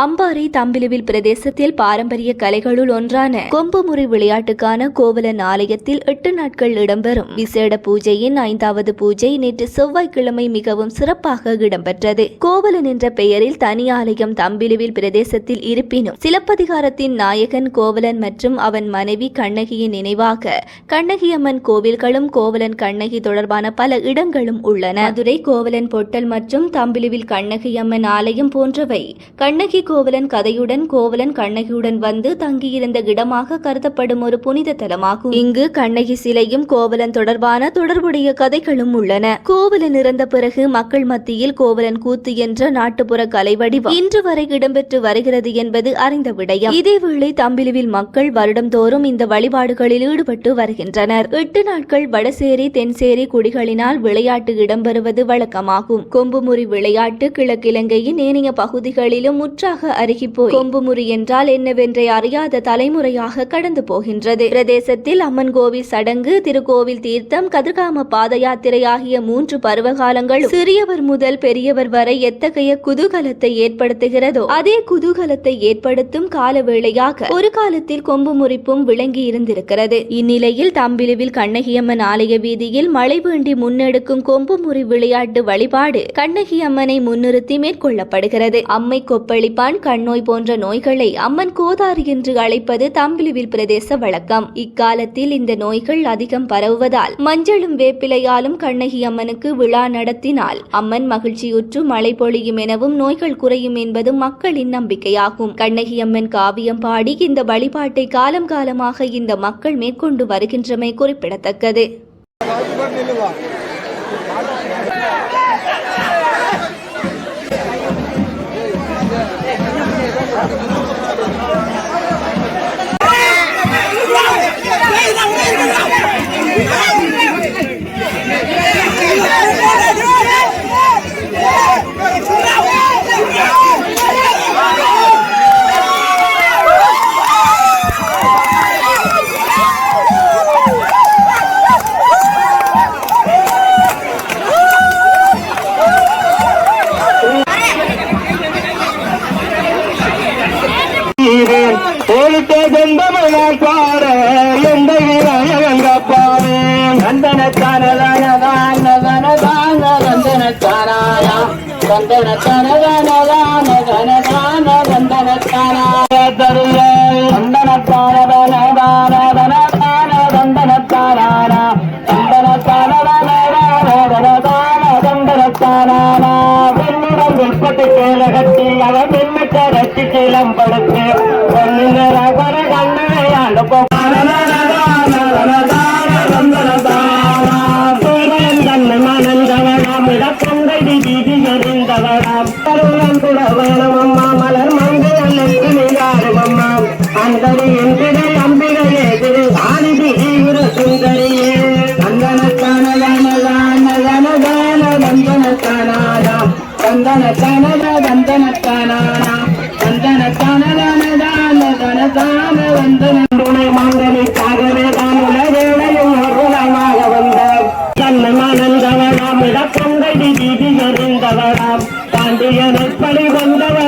அம்பாறை தம்பிலுவில் பிரதேசத்தில் பாரம்பரிய கலைகளுள் ஒன்றான கொம்புமுறை விளையாட்டுக்கான கோவலன் ஆலயத்தில் எட்டு நாட்கள் இடம்பெறும். விசேட பூஜையின் ஐந்தாவது பூஜை நேற்று செவ்வாய்க்கிழமை மிகவும் சிறப்பாக இடம்பெற்றது. கோவலன் என்ற பெயரில் தனி ஆலயம் தம்பிலுவில் பிரதேசத்தில் இருப்பினும் சிலப்பதிகாரத்தின் நாயகன் கோவலன் மற்றும் அவன் மனைவி கண்ணகியின் நினைவாக கண்ணகியம்மன் கோவில்களும் கோவலன் கண்ணகி தொடர்பான பல இடங்களும் உள்ளன. மதுரை கோவலன் பொட்டல் மற்றும் தம்பிலுவில் கண்ணகியம்மன் ஆலயம் போன்றவை கண்ணகி கோவலன் கதையுடன் கோவலன் கண்ணகியுடன் வந்து தங்கியிருந்த இடமாக கருதப்படும் ஒரு புனித தலமாகும். இங்கு கண்ணகி சிலையும் கோவலன் தொடர்பான தொடர்புடைய கதைகளும் உள்ளன. கோவலன் இறந்த பிறகு மக்கள் மத்தியில் கோவலன் கூத்து என்ற நாட்டுப்புற கலை வடிவம் இன்று வரை இடம்பெற்று வருகிறது என்பது அறிந்த விடயம். இதேவேளை தம்பிலுவில் மக்கள் வருடந்தோறும் இந்த வழிபாடுகளில் ஈடுபட்டு வருகின்றனர். எட்டு நாட்கள் வடசேரி தென்சேரி குடிகளினால் விளையாட்டு இடம்பெறுவது வழக்கமாகும். கொம்புமுறி விளையாட்டு கிழக்கிலங்கையின் ஏனைய பகுதிகளிலும் முழுமையாக அருகி போய். கொம்புமுறி என்றால் என்னவென்றே அறியாத தலைமுறையாக கடந்து போகின்றது. பிரதேசத்தில் அம்மன் கோவில் சடங்கு திருக்கோவில் தீர்த்தம் கதிர்காம பாத யாத்திரை ஆகிய மூன்று பருவகாலங்கள் சிறியவர் முதல் பெரியவர் வரை எத்தகைய குதூகலத்தை ஏற்படுத்துகிறதோ அதே குதூகலத்தை ஏற்படுத்தும் கால வேளையாக ஒரு காலத்தில் கொம்பு முறிப்பும் விளங்கி இருந்திருக்கிறது. இந்நிலையில் தம்பிலுவில் கண்ணகியம்மன் ஆலய வீதியில் மழை வேண்டி முன்னெடுக்கும் கொம்பு முறி விளையாட்டு வழிபாடு கண்ணகியம்மனை முன்னிறுத்தி மேற்கொள்ளப்படுகிறது. அம்மை கண் கண்ணோய் போன்ற நோய்களை அம்மன் கோதாரி என்று அழைப்பது தம்பிலுவில் பிரதேச வழக்கம். இக்காலத்தில் இந்த நோய்கள் அதிகம் பரவுவதால் மஞ்சளும் வேப்பிலையாலும் கண்ணகி அம்மனுக்கு விழா நடத்தினால் அம்மன் மகிழ்ச்சியுற்று மழை பொழியும் எனவும் நோய்கள் குறையும் என்பது மக்களின் நம்பிக்கையாகும். கண்ணகி அம்மன் காவியம் பாடி இந்த வழிபாட்டை காலம் காலமாக இந்த மக்கள் மேற்கொண்டு வருகின்றமை குறிப்பிடத்தக்கது. Gracias. வந்தன அவன் தான தன தான வந்தன தானாயா கண்ணையாண்டு போன திகழ வேணும் அம்மா மலர் மங்கு நல்லது நீராடும் அம்மா அந்தரி என்கிற அம்பிகையே திரு ஆதிதி குர சுந்தரியே கந்தனத்தானதானதானதான வந்தனத்தானாதா கந்தனத்தானதா கந்தனத்தானானா கந்தனத்தானதானதானதானதான வந்தன துணை மாங்கனிக்காகவே தன்னை மணந்தவராம் இடப்பொங்கடி விதி அறிந்தவராம் பாண்டியனை பழி வந்தவர்